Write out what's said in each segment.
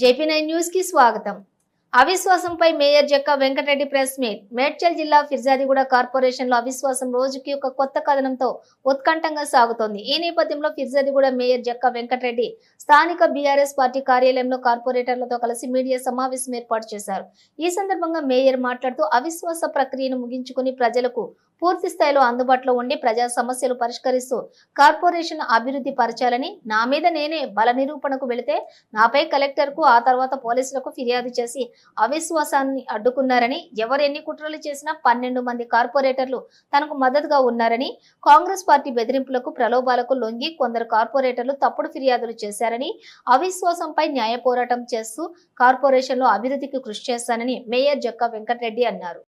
JP nine న్యూస్కి స్వాగతం. అవిశ్వాసంపై mayor Jakka Venkata Reddy press meet. Medchal జిల్లా ఫిర్జాదిగూడ కార్పొరేషన్లో అవిశ్వాసం రోజుకి ఒక కొత్త కథనంతో ఉత్కంఠంగా సాగుతోంది. ఈ నేపథ్యంలో ఫిర్జాదిగూడ మేయర్ జక్క వెంకటరెడ్డి స్థానిక బీఆర్ఎస్ పార్టీ కార్యాలయంలో కార్పొరేటర్లతో కలిసి మీడియా సమావేశం ఏర్పాటు చేశారు. ఈ సందర్భంగా మేయర్ మాట్లాడుతూ అవిశ్వాస ప్రక్రియను ముగించుకుని ప్రజలకు పూర్తి స్థాయిలో అందుబాటులో ఉండి ప్రజా సమస్యలు పరిష్కరిస్తూ కార్పొరేషన్ అభివృద్ధి పరచాలని నా మీద నేనే బల నిరూపణకు వెళితే నాపై కలెక్టర్కు ఆ తర్వాత పోలీసులకు ఫిర్యాదు చేసి అవిశ్వాసాన్ని అడ్డుకున్నారని ఎవరు ఎన్ని కుట్రలు చేసినా పన్నెండు మంది కార్పొరేటర్లు తనకు మద్దతుగా ఉన్నారని కాంగ్రెస్ పార్టీ బెదిరింపులకు ప్రలోభాలకు లొంగి కొందరు కార్పొరేటర్లు తప్పుడు ఫిర్యాదులు చేశారని అవిశ్వాసంపై న్యాయ పోరాటం చేస్తూ కార్పొరేషన్లో అభివృద్ధికి కృషి చేస్తానని మేయర్ జక్క వెంకటరెడ్డి అన్నారు.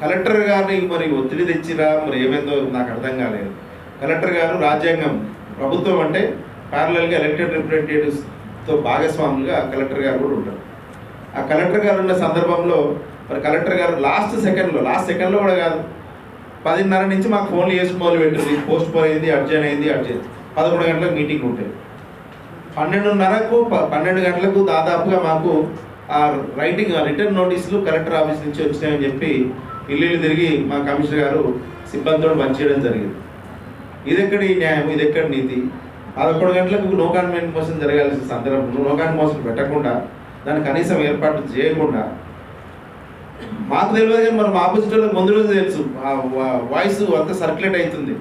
కలెక్టర్ గారిని మరి ఒత్తిడి తెచ్చిరా? మరి ఏమైందో నాకు అర్థం కాలేదు. కలెక్టర్ గారు రాజ్యాంగం ప్రభుత్వం అంటే ప్యారలల్గా ఎలక్టెడ్ రిప్రజెంటేటివ్స్తో భాగస్వాములుగా కలెక్టర్ గారు కూడా ఉంటారు. ఆ కలెక్టర్ గారు ఉన్న సందర్భంలో మరి కలెక్టర్ గారు లాస్ట్ సెకండ్లో లాస్ట్ సెకండ్లో కూడా కాదు. పదిన్నర నుంచి మాకు ఫోన్లు చేసుకోవాలి పెట్టింది పోస్ట్ పోన్ అయింది అర్జెంట్ అయింది అర్జెంట్ పదకొండు గంటలకు మీటింగ్ ఉంటుంది పన్నెండున్నరకు పన్నెండు గంటలకు దాదాపుగా మాకు ఆ రైటింగ్ ఆ రిటర్న్ నోటీసులు కలెక్టర్ ఆఫీస్ నుంచి వచ్చినాయని చెప్పి ఇల్లు తిరిగి మా కమిషనర్ గారు సిబ్బందితో పనిచేయడం జరిగింది. ఇది ఎక్కడి న్యాయం? ఇది ఎక్కడి నీతి? పదకొండు గంటలకు నో కాన్వెంట్ మోసం జరగాల్సిన సందర్భం నో కాన్ మోసం పెట్టకుండా దాన్ని కనీసం ఏర్పాటు చేయకుండా మాకు తెలియదు కానీ మనం ఆపోజిట్ వాళ్ళకి ముందు రోజు తెలుసు. ఆ వా- వాయిస్ అంతా సర్క్యులేట్ అవుతుంది.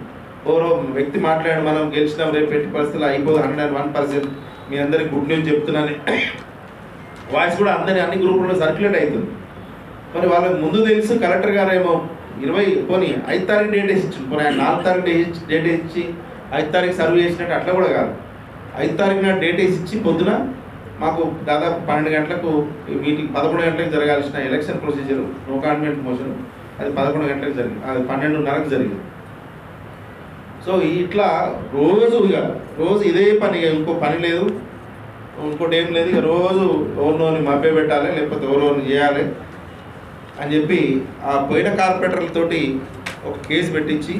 ఎవరో వ్యక్తి మాట్లాడి మనం గెలిచినాం రేపు పెట్టి పరిస్థితులు అయిపోదు హండ్రెడ్ వన్ పర్సెంట్. మీ అందరికి గుడ్ న్యూస్ చెప్తున్నాను. వాయిస్ కూడా అందరి అన్ని గ్రూపుల్లో సర్క్యులేట్ అవుతుంది. మరి వాళ్ళకి ముందు తెలుసు కలెక్టర్ గారు ఏమో ఇరవై పోనీ ఐదు తారీఖు డేట్ వేసి ఇచ్చింది పోనీ ఆయన నాలుగు తారీఖు డేట్ డేట్ ఇచ్చి ఐదు తారీఖు సర్వ్ చేసినట్టు అట్లా కూడా కాదు. ఐదు తారీఖు నాడు డేట్ వేసి ఇచ్చి పొద్దున మాకు దాదాపు పన్నెండు గంటలకు మీటింగ్ పదకొండు గంటలకు జరగాల్సిన election procedure no confidence motion అది పదకొండు గంటలకు జరిగింది. అది పన్నెండున్నరకు జరిగింది. సో ఇట్లా రోజు ఇక రోజు ఇదే పని. ఇక ఇంకో పని లేదు. ఇంకోటి ఏం లేదు. ఇక రోజు ఎవరినోని మభ్య పెట్టాలి లేకపోతే ఎవరోని చేయాలి. అని చెప్పి ఆ పోయిన కార్పొరేటర్లతోటి ఒక కేసు పెట్టించి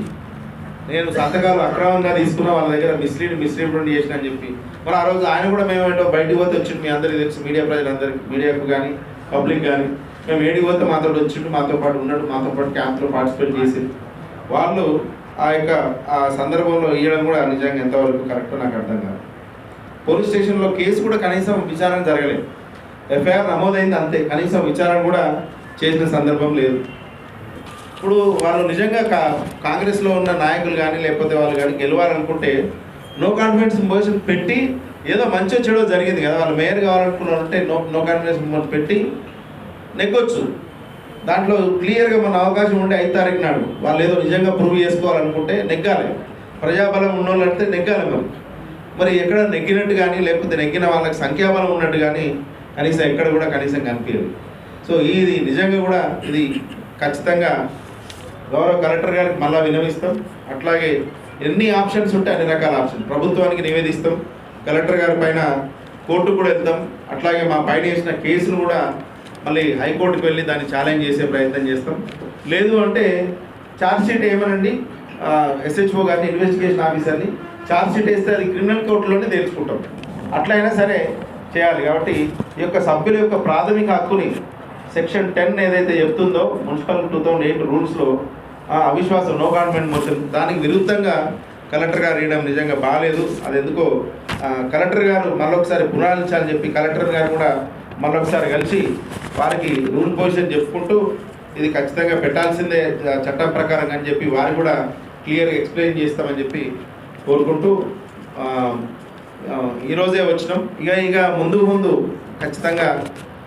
నేను సంతకాలు అక్రమంగా తీసుకున్న వాళ్ళ దగ్గర మిస్లీడ్ మిస్రీప్రెంట్ చేసిన అని చెప్పి. మరి ఆ రోజు ఆయన కూడా మేము ఏంటో బయటికి పోతే వచ్చిండు మీ అందరికీ తెలుసు మీడియా ప్రజలందరికీ మీడియాకు కానీ పబ్లిక్ కానీ. మేము ఏడికి పోతే మాతో వచ్చిండు మాతో పాటు ఉన్నాడు మాతో పాటు క్యాంప్లో పార్టిసిపేట్ చేసి వాళ్ళు ఆ యొక్క ఆ సందర్భంలో ఇవ్వడం కూడా నిజంగా ఎంతవరకు కరెక్టో నాకు అర్థం కాదు. పోలీస్ స్టేషన్లో కేసు కూడా కనీసం విచారణ జరగలేదు. ఎఫ్ఐఆర్ నమోదైంది అంతే కనీసం విచారణ కూడా చేసిన సందర్భం లేదు. ఇప్పుడు వాళ్ళు నిజంగా కా కాంగ్రెస్లో ఉన్న నాయకులు కానీ లేకపోతే వాళ్ళు కానీ గెలవాలనుకుంటే నో కాన్ఫిడెన్స్ మోషన్ పెట్టి ఏదో మంచి చెడో జరిగింది కదా. వాళ్ళు మేయర్ కావాలనుకున్నారంటే నో నో కాన్ఫిడెన్స్ మోషన్ పెట్టి నెగ్గొచ్చు. దాంట్లో క్లియర్గా మన అవకాశం ఉంటే ఐదు తారీఖు నాడు వాళ్ళు ఏదో నిజంగా ప్రూవ్ చేసుకోవాలనుకుంటే నెగ్గాలి. ప్రజాబలం ఉన్నోళ్ళు అంటే నెగ్గాలి మరి. మరి ఎక్కడ నెగ్గినట్టు కానీ లేకపోతే నెగ్గిన వాళ్ళకి సంఖ్యాబలం ఉన్నట్టు కానీ కనీసం ఎక్కడ కూడా కనీసం కనిపించదు. సో ఇది నిజంగా కూడా ఇది ఖచ్చితంగా గౌరవ కలెక్టర్ గారికి మళ్ళా వినవిస్తాం. అట్లాగే ఎన్ని ఆప్షన్స్ ఉంటే అన్ని రకాల ఆప్షన్. ప్రభుత్వానికి నివేదిస్తాం. కలెక్టర్ గారి పైన కోర్టు కూడా వెళ్తాం. అట్లాగే మా పైన వేసిన కేసును కూడా మళ్ళీ హైకోర్టుకు వెళ్ళి దాన్ని ఛాలెంజ్ చేసే ప్రయత్నం చేస్తాం. లేదు అంటే ఛార్జ్షీట్ ఏమనండి? ఎస్హెచ్ఓ గారిని ఇన్వెస్టిగేషన్ ఆఫీసర్ని ఛార్జ్షీట్ వేస్తే అది క్రిమినల్ కోర్టులోనే తెలుసుకుంటాం అట్లయినా సరే చేయాలి. కాబట్టి ఈ యొక్క సభ్యుల యొక్క ప్రాథమిక హక్కుని సెక్షన్ టెన్ ఏదైతే చెప్తుందో మున్సిపల్ టూ థౌజండ్ ఎయిట్ రూల్స్లో అవిశ్వాసం నో గవర్నమెంట్ మోషన్ దానికి విరుద్ధంగా కలెక్టర్ గారు వేయడం నిజంగా బాగాలేదు అది ఎందుకో కలెక్టర్ గారు మరొకసారి పునరాలించాలని చెప్పి కలెక్టర్ గారు కూడా మరొకసారి కలిసి వారికి రూల్ పొజిషన్ చెప్పుకుంటూ ఇది ఖచ్చితంగా పెట్టాల్సిందే చట్టం ప్రకారం అని చెప్పి వారు కూడా క్లియర్గా ఎక్స్ప్లెయిన్ చేస్తామని చెప్పి కోరుకుంటూ ఈరోజే వచ్చినాం. ఇక ఇక ముందు ముందు ఖచ్చితంగా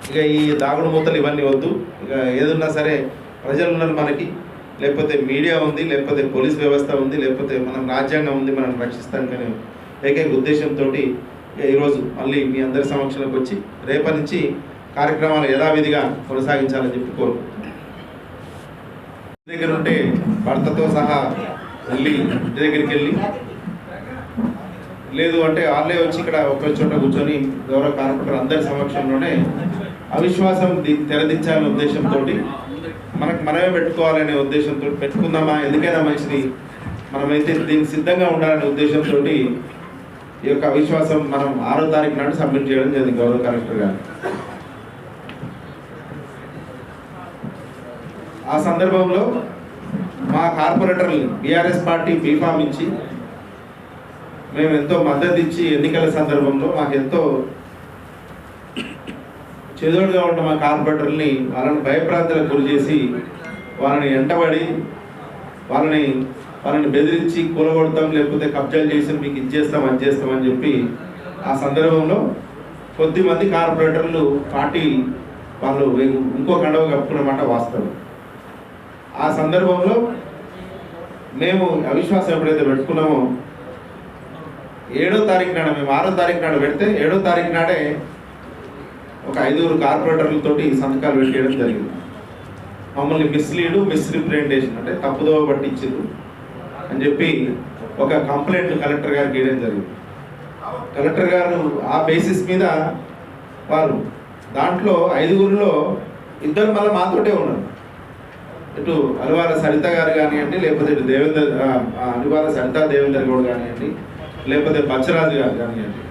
ఇక ఈ దాగుడు మూతలు ఇవన్నీ వద్దు. ఇక ఏదున్నా సరే ప్రజలు ఉన్నారు మనకి. లేకపోతే మీడియా ఉంది లేకపోతే పోలీస్ వ్యవస్థ ఉంది లేకపోతే మనం రాజ్యాంగం ఉంది మనం రక్షిస్తానికనే ఏకైక ఉద్దేశంతో ఈరోజు మళ్ళీ మీ అందరి సమక్షంలోకి వచ్చి రేపటి నుంచి కార్యక్రమాలు యథావిధిగా కొనసాగించాలని చెప్పి కోరుకుంటున్నాను. ఇంటి దగ్గర ఉంటే భర్తతో సహా వెళ్ళి ఇంటి దగ్గరికి వెళ్ళి లేదు అంటే వాళ్ళే వచ్చి ఇక్కడ ఒక చోట కూర్చొని గౌరవ కార్పొరేటర్ అందరి సమక్షంలోనే అవిశ్వాసం తెరదించాలనే ఉద్దేశంతో మనకు మనమే పెట్టుకోవాలనే ఉద్దేశంతో పెట్టుకుందామా? ఎందుకైనా మంచిది మనమైతే దీనికి సిద్ధంగా ఉండాలనే ఉద్దేశంతో ఈ యొక్క అవిశ్వాసం మనం ఆరో తారీఖు నాడు సబ్మిట్ చేయడం జరిగింది గౌరవ కలెక్టర్ గారు. ఆ సందర్భంలో మా కార్పొరేటర్ని బీఆర్ఎస్ పార్టీ బీఫామ్ ఇచ్చి మేము ఎంతో మద్దతు ఇచ్చి ఎన్నికల సందర్భంలో మాకు ఎంతో చేదోడుగా ఉన్న మా కార్పొరేటర్ని వాళ్ళని భయప్రాంతాలకు గురి చేసి వాళ్ళని ఎంటబడి వాళ్ళని వాళ్ళని బెదిరించి కూలగొడతాం లేకపోతే కబ్జాలు చేసి మీకు ఇచ్చేస్తాం అది చేస్తాం అని చెప్పి ఆ సందర్భంలో కొద్దిమంది కార్పొరేటర్లు పార్టీ వాళ్ళు ఇంకో కండవ కప్పుకున్నమాట వాస్తవం. ఆ సందర్భంలో మేము అవిశ్వాసం ఎప్పుడైతే పెట్టుకున్నామో ఏడో తారీఖు నాడు మేము ఆరో తారీఖు నాడు పెడితే ఏడో తారీఖు నాడే ఒక ఐదుగురు కార్పొరేటర్లతోటి సంతకాలు పెట్టేయడం జరిగింది. మమ్మల్ని మిస్లీడ్ మిస్రిప్రజెంటేషన్ అంటే తప్పుదోవ పట్టించారు అని చెప్పి ఒక కంప్లైంట్ కలెక్టర్ గారికి వేయడం జరిగింది. కలెక్టర్ గారు ఆ బేసిస్ మీద వారు దాంట్లో ఐదుగురిలో ఇద్దరు మళ్ళీ మాతోటే ఉన్నారు. ఇటు అలివార సరిత గారు కానివ్వండి లేకపోతే ఇటు దేవేందర్ అలివార సరిత దేవేందర్ గౌడ్ కానివ్వండి లేకపోతే బచ్చరాజు గారు కానివ్వండి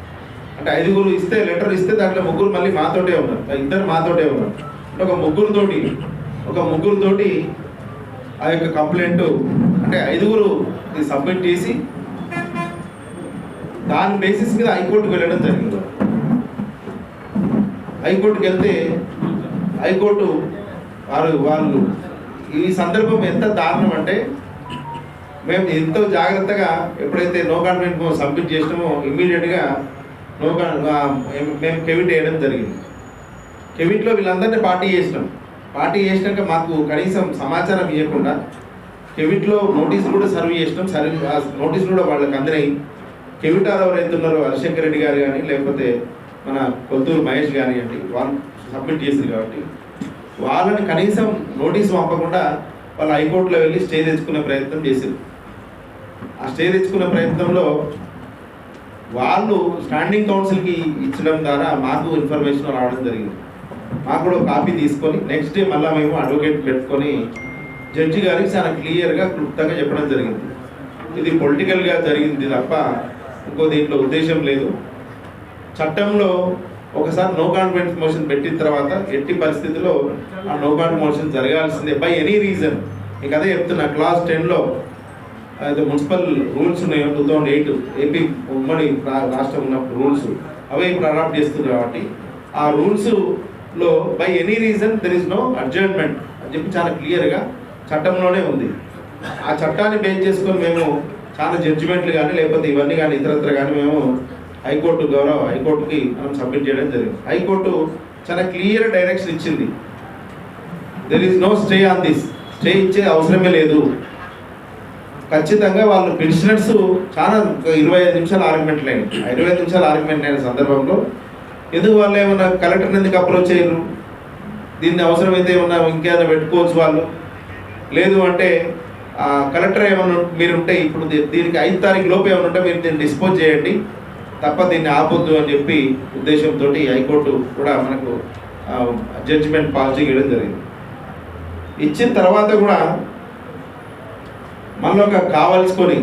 అంటే ఐదుగురు ఇస్తే లెటర్ ఇస్తే దాంట్లో ముగ్గురు మళ్ళీ మాతోటే ఉన్నారు. ఇద్దరు మాతోటే ఉన్నారు. అంటే ఒక ముగ్గురుతోటి ఒక ముగ్గురుతోటి ఆ యొక్క కంప్లైంట్ అంటే ఐదుగురు సబ్మిట్ చేసి దాని బేసిస్ మీద హైకోర్టుకు వెళ్ళడం జరిగింది. హైకోర్టుకి వెళ్తే హైకోర్టు వారు వాళ్ళు ఈ సందర్భం ఎంత దారుణం అంటే మేము ఎంతో జాగ్రత్తగా ఎప్పుడైతే నో కాన్ఫిడెంట్ సబ్మిట్ చేసినామో ఇమ్మీడియట్గా నో మేము కెవిట్ వేయడం జరిగింది. కెవిట్లో వీళ్ళందరినీ పార్టీ చేసినాం. పార్టీ చేసినాక మాకు కనీసం సమాచారం ఇవ్వకుండా కెవిట్లో నోటీసులు కూడా సర్వ్ చేసినాం. సర్వ్ ఆ నోటీసులు కూడా వాళ్ళకి అందినాయి కెవిటార్ ఎంత ఉన్నారో హరిశంకర్ రెడ్డి గారు కానీ లేకపోతే మన కొత్తూరు మహేష్ కానివ్వండి వాళ్ళు సబ్మిట్ చేసింది కాబట్టి. వాళ్ళని కనీసం నోటీస్ పంపకుండా వాళ్ళు హైకోర్టులో వెళ్ళి స్టే తెచ్చుకునే ప్రయత్నం చేసింది ఆ స్టే తెచ్చుకునే ప్రయత్నంలో వాళ్ళు స్టాండింగ్ కౌన్సిల్కి ఇచ్చడం ద్వారా మాకు ఇన్ఫర్మేషన్ రావడం జరిగింది. మాకు కూడా కాపీ తీసుకొని నెక్స్ట్ డే మళ్ళీ మేము అడ్వకేట్ పెట్టుకొని జడ్జి గారికి చాలా క్లియర్గా క్లుప్తంగా చెప్పడం జరిగింది. ఇది పొలిటికల్గా జరిగింది తప్ప ఇంకో దీంట్లో ఉద్దేశం లేదు. చట్టంలో ఒకసారి నో కాన్ఫిడెన్స్ మోషన్ పెట్టిన తర్వాత ఎట్టి పరిస్థితిలో ఆ నో కాన్ఫిడెన్స్ మోషన్ జరగాల్సిందే బై ఎనీ రీజన్ మీకు అదే చెప్తున్నా క్లాస్ టెన్లో అయితే మున్సిపల్ రూల్స్ ఉన్నాయో. టూ థౌజండ్ ఎయిట్ ఏపీ ఉమ్మడి రా- రాష్ట్రం ఉన్నప్పుడు రూల్స్ అవే ఇప్పుడు అడాప్ట్ చేస్తుంది కాబట్టి ఆ రూల్స్లో by any reason there is no adjournment అని చెప్పి చాలా క్లియర్గా చట్టంలోనే ఉంది. ఆ చట్టాన్ని బేస్ చేసుకొని మేము చాలా జడ్జిమెంట్లు కానీ లేకపోతే ఇవన్నీ కానీ ఇతరత్ర కానీ మేము హైకోర్టు గౌరవ హైకోర్టుకి మనం సబ్మిట్ చేయడం జరిగింది. హైకోర్టు చాలా క్లియర్ డైరెక్షన్ ఇచ్చింది. There is no stay on this stay ఇచ్చే అవసరమే లేదు. ఖచ్చితంగా వాళ్ళు పెన్షనర్స్ చాలా ఇరవై ఐదు నిమిషాలు ఆర్గ్యుమెంట్ లేని ఇరవై ఐదు నిమిషాలు ఆర్గ్యుమెంట్ అయిన సందర్భంలో ఎందుకు వాళ్ళు ఏమన్నా కలెక్టర్ ఎందుకు అప్రోచ్ చేయరు? దీన్ని అవసరమైతే ఏమన్నా ఇంకేమైనా పెట్టుకోవచ్చు వాళ్ళు? లేదు అంటే ఆ, కలెక్టర్ ఏమన్నా మీరు ఉంటే ఇప్పుడు దీ- దీనికి ఐదు తారీఖు లోపు ఏమైనా ఉంటే మీరు దీన్ని డిస్పోజ్ చేయండి. తప్ప దీన్ని ఆపొద్దు అని చెప్పి ఉద్దేశంతో హైకోర్టు కూడా మనకు జడ్జిమెంట్ పాజిటివ్ చేయడం జరిగింది. ఇచ్చిన తర్వాత కూడా మళ్ళీ ఒక కావలసుకొని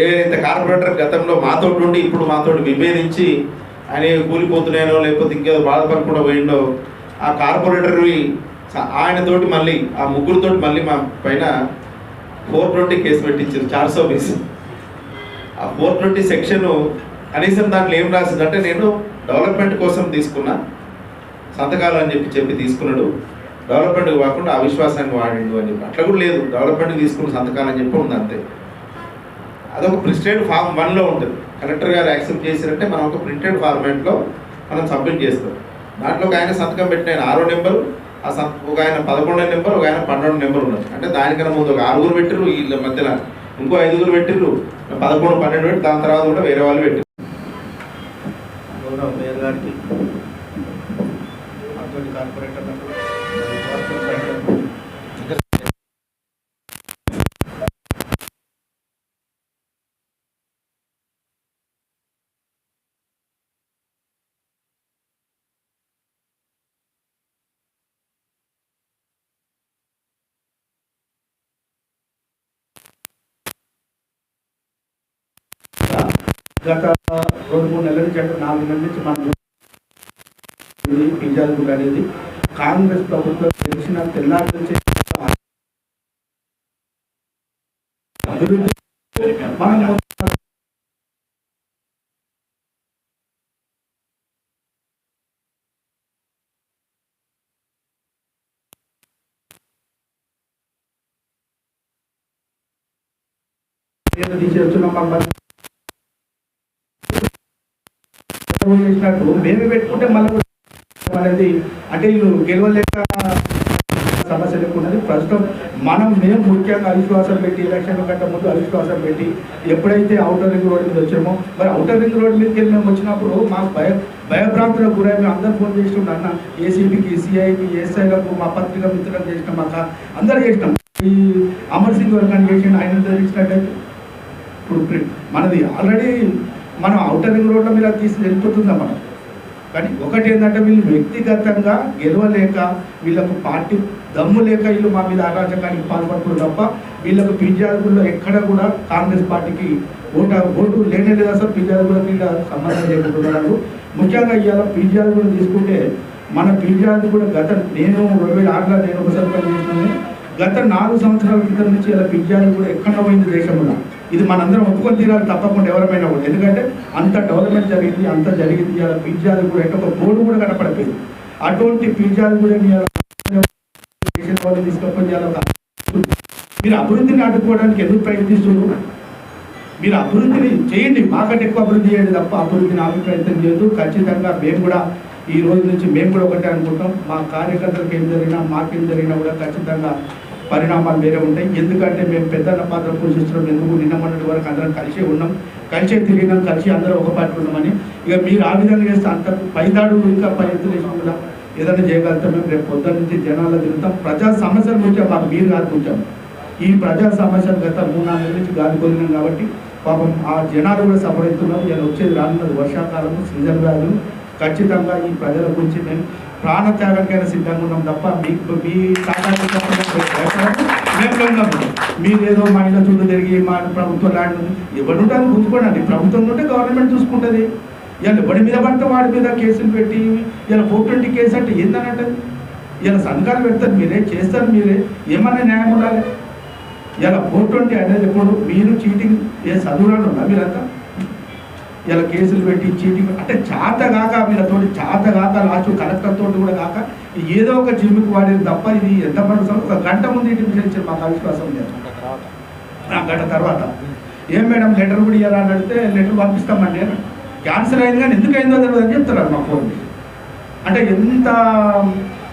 ఏదైతే కార్పొరేటర్ గతంలో మాతో ఉండి ఇప్పుడు మాతో విభేదించి ఆయన కూలిపోతున్నాయనో లేకపోతే ఇంకేదో బాధపడకుండా పోయిండో ఆ కార్పొరేటర్వి ఆయనతోటి మళ్ళీ ఆ ముగ్గురితోటి మళ్ళీ మా పైన ఫోర్ ట్వంటీ కేసు పెట్టించారు చార్సో బీస్ ఆ ఫోర్ ట్వంటీ సెక్షన్ కనీసం దాంట్లో ఏం రాసిందంటే నేను డెవలప్మెంట్ కోసం తీసుకున్నా సంతకాలు అని చెప్పి చెప్పి తీసుకున్నాడు. డెవలప్మెంట్ కాకుండా అవిశ్వాసానికి వాడిండు అని చెప్పి. అట్లా కూడా లేదు. డెవలప్మెంట్ తీసుకున్న సంతకాలని చెప్పి ఉంది అంతే. అదొక ప్రింటెడ్ ఫామ్ వన్లో ఉంటుంది. కలెక్టర్ గారు యాక్సెప్ట్ చేసిరంటే మనం ఒక ప్రింటెడ్ ఫార్మాట్లో మనం సబ్మిట్ చేస్తాం. దాంట్లో ఒక ఆయన సంతకం పెట్టిన ఆరో నెంబరు ఆ సంత ఒక ఆయన పదకొండో నెంబర్ ఒక ఆయన పన్నెండు నెంబర్ ఉన్నారు అంటే దానికన్నా ముందు ఒక ఆరుగురు పెట్టిర్రు వీళ్ళ మధ్యలో ఇంకో ఐదుగురు పెట్టిర్రు. పదకొండు పన్నెండు పెట్టి దాని తర్వాత కూడా వేరే వాళ్ళు పెట్టిర్రు. కార్పొరేటర్ గత రెండు మూడు నెలల నుంచి అంటే నాలుగు నెలల నుంచి మనం పిజ్జాలు అనేది కాంగ్రెస్ ప్రభుత్వం తెలిసిన తెల్లారి నుంచి అభివృద్ధి మనం ఏదో తీసేస్తున్నాం మాకు చేసినట్టు మేమే పెట్టుకుంటే మళ్ళీ అనేది అంటే వీళ్ళు గెలవలేక సమస్య లేకుండా ప్రస్తుతం మనం మేము ముఖ్యంగా అవిశ్వాసం పెట్టి ఎలక్షన్ కంటే ముందు అవిశ్వాసం పెట్టి ఎప్పుడైతే అవుటర్ రింగ్ రోడ్ మీద వచ్చామో మరి అవుటర్ రింగ్ రోడ్ మీదకి వెళ్ళి మేము వచ్చినప్పుడు మాకు భయ భయభ్రాంతులకు గురై మేము అందరూ ఫోన్ చేసినాం అన్న ఏసీపీకి సిఐకి ఎస్ఐలకు మా పత్రిక మిత్రులకు చేసినాం మాకు అందరూ చేసినాం. ఈ అమర్ సింగ్ వర్గాన్ని చేసిన ఆయన తెలిసినట్టయితే ఇప్పుడు మనది ఆల్రెడీ మనం అవుటర్ రింగ్ రోడ్ల మీద తీసి వెళ్ళిపోతుందా మనం? కానీ ఒకటి ఏంటంటే వీళ్ళు వ్యక్తిగతంగా గెలవలేక వీళ్ళకు పార్టీ దమ్ము లేక వీళ్ళు మా మీద అరాచకానికి పాల్పడుతున్నారు తప్ప వీళ్ళకు పిజ్జాదుల్లో ఎక్కడ కూడా కాంగ్రెస్ పార్టీకి ఓట ఓటు లేనే లేదు అసలు. పిజ్జాదులకు వీళ్ళ సంబంధం లేకుంటున్నారు. ముఖ్యంగా ఇవాళ పిజ్జాదు కూడా తీసుకుంటే మన పిజ్జాదు కూడా గత నేను రెండు వేల ఆరులో నేను ఒక సర్పంచ్ చేసినాను గత నాలుగు సంవత్సరాల క్రితం నుంచి ఇలా పిజ్జాలు కూడా ఎక్కడ పోయింది దేశంలో? ఇది మనందరం ఒప్పుకొని తీరాలి తప్పకుండా ఎవరమైనా కూడా. ఎందుకంటే అంత డెవలప్మెంట్ జరిగింది అంత జరిగింది. ఇవాళ పిజ్జాలు కూడా అంటే ఒక బోర్డు కూడా కనపడిపోయింది అటువంటి పిజ్జాలు కూడా వాళ్ళు తీసుకొని మీరు అభివృద్ధిని అడ్డుకోవడానికి ఎందుకు ప్రయత్నిస్తున్నారు? మీరు అభివృద్ధిని చేయండి. మాకంటే ఎక్కువ అభివృద్ధి చేయండి తప్ప అభివృద్ధిని ఆపి ప్రయత్నం చేయొద్దు. ఖచ్చితంగా మేము కూడా ఈ రోజు నుంచి మేము కూడా ఒకటే అనుకుంటాం. మా కార్యకర్తలకు ఏం జరిగినా మాకేం జరిగినా కూడా ఖచ్చితంగా పరిణామాలు వేరే ఉంటాయి. ఎందుకంటే మేము పెద్దన్న పాత్ర పోషిస్తున్నాం. ఎందుకు? నిన్న మొన్నటి వరకు అందరం కలిసే ఉన్నాం. కలిసే తిరిగినాం. కలిసి అందరం ఒక పాటు ఉన్నామని. ఇక మీరు ఆ విధంగా చేస్తే అంత పైదాడు ఇంకా పై ఎత్తులు ఏదైనా చేయగలుగుతాం మేము. రేపు పొద్దున్న నుంచి జనాల్లో తిరుగుతాం. ప్రజా సమస్యల నుంచి మాకు మీరు కాదు ఈ ప్రజా సమస్యలు గత మూడు నాలుగు నుంచి గాలిపోతున్నాం కాబట్టి పాపం ఆ జనాలు కూడా సఫర్ ఇలా వచ్చేది రానున్నది వర్షాకాలం సీజన్ వ్యాధులు. ఖచ్చితంగా ఈ ప్రజల గురించి మేము ప్రాణ ప్రాణత్యాగానికైనా సిద్ధంగా ఉన్నాం తప్ప మీకు మీ మేము ఉన్నాము మీరేదో మా ఇంట్లో చుట్టూ తిరిగి మా ప్రభుత్వం ల్యాండ్ ఎవరు ఉంటుంది గుర్తుకోండి ప్రభుత్వం ఉంటే గవర్నమెంట్ చూసుకుంటుంది. ఇలా ఎవడి మీద పడితే వాడి మీద కేసులు పెట్టి ఇలా ఫోర్ ట్వంటీ కేసు అంటే ఏందనంటే ఇలా సంతకాలు పెడతారు. మీరే చేస్తారు మీరే. ఏమన్నా న్యాయం ఉండాలి? ఇలా ఫోర్ ట్వంటీ అనేది ఇప్పుడు మీరు చీటింగ్ ఏ చదువురాలు ఉన్నా మీరంతా? ఇలా కేసులు పెట్టి చీటింగ్ అంటే చేత కాక వీళ్ళతోటి చేత కాక లాస్ట్ కలెక్టర్ తోటి కూడా కాక ఏదో ఒక జిమ్కి వాడేది తప్ప ఇది ఎంత మనసు ఒక గంట ముందు ఇంటి విషయం మాకు అవిశ్వాసం లేదు. ఆ గంట తర్వాత. ఏం మేడం లెటర్ కూడా ఇవ్వాలని అని అడిగితే లెటర్ పంపిస్తామండి. అని క్యాన్సర్ అయింది కానీ ఎందుకు అయిందో తెలియదు అని చెప్తారు మా ఫోన్. అంటే ఎంత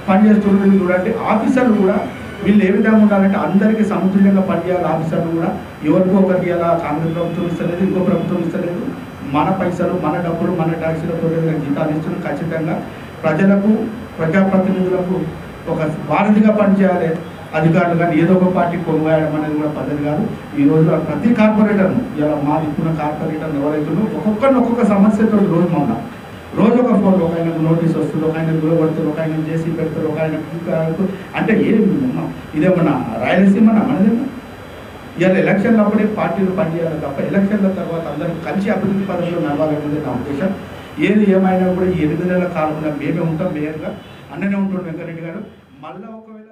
పని చేస్తున్నారు చూడండి ఆఫీసర్లు కూడా వీళ్ళు ఏ విధంగా ఉండాలంటే అందరికీ సమతుల్యంగా పనిచేయాలి ఆఫీసర్లు కూడా. ఎవరికో ఒకరికి ఇలా కాంగ్రెస్ ప్రభుత్వం ఇస్తలేదు ఇంకో ప్రభుత్వం ఇస్తలేదు. మన పైసలు మన డబ్బులు మన ట్యాక్సీలతో జీతాలు ఇస్తున్నాం ఖచ్చితంగా ప్రజలకు ప్రజాప్రతినిధులకు ఒక వారధిగా పనిచేయాలి. అధికారులు కానీ ఏదో ఒక పార్టీ కొనుగోయడం అనేది కూడా పద్ధతి కాదు. ఈ రోజు ప్రతి కార్పొరేటర్ను ఇలా మా ఇప్పుడు కార్పొరేటర్లు ఎవరైతున్నో ఒక్కొక్కరిని ఒక్కొక్క సమస్యతో రోజు మా రోజు ఒక ఫోన్ ఒక ఆయన నోటీస్ వస్తుంది ఒక ఆయన గురబడుతుంది ఒక ఆయన చేసి పెడతారు ఒక ఆయన అంటే ఏం ఇదేమన్నా రాయలసీమ మనదేమన్నా ఇవాళ ఎలక్షన్లు అప్పుడే పార్టీలు పనిచేయాలి తప్ప ఎలక్షన్ల తర్వాత అందరూ కలిసి అభివృద్ధి పదంలో నడవాలనేది నా ఉద్దేశం. ఏది ఏమైనా కూడా ఈ ఎనిమిది నెలల కాలంలో మేమే ఉంటాం మేయర్గా. అన్ననే ఉంటాడు వెంకరెడ్డి గారు. మళ్ళీ ఒకవేళ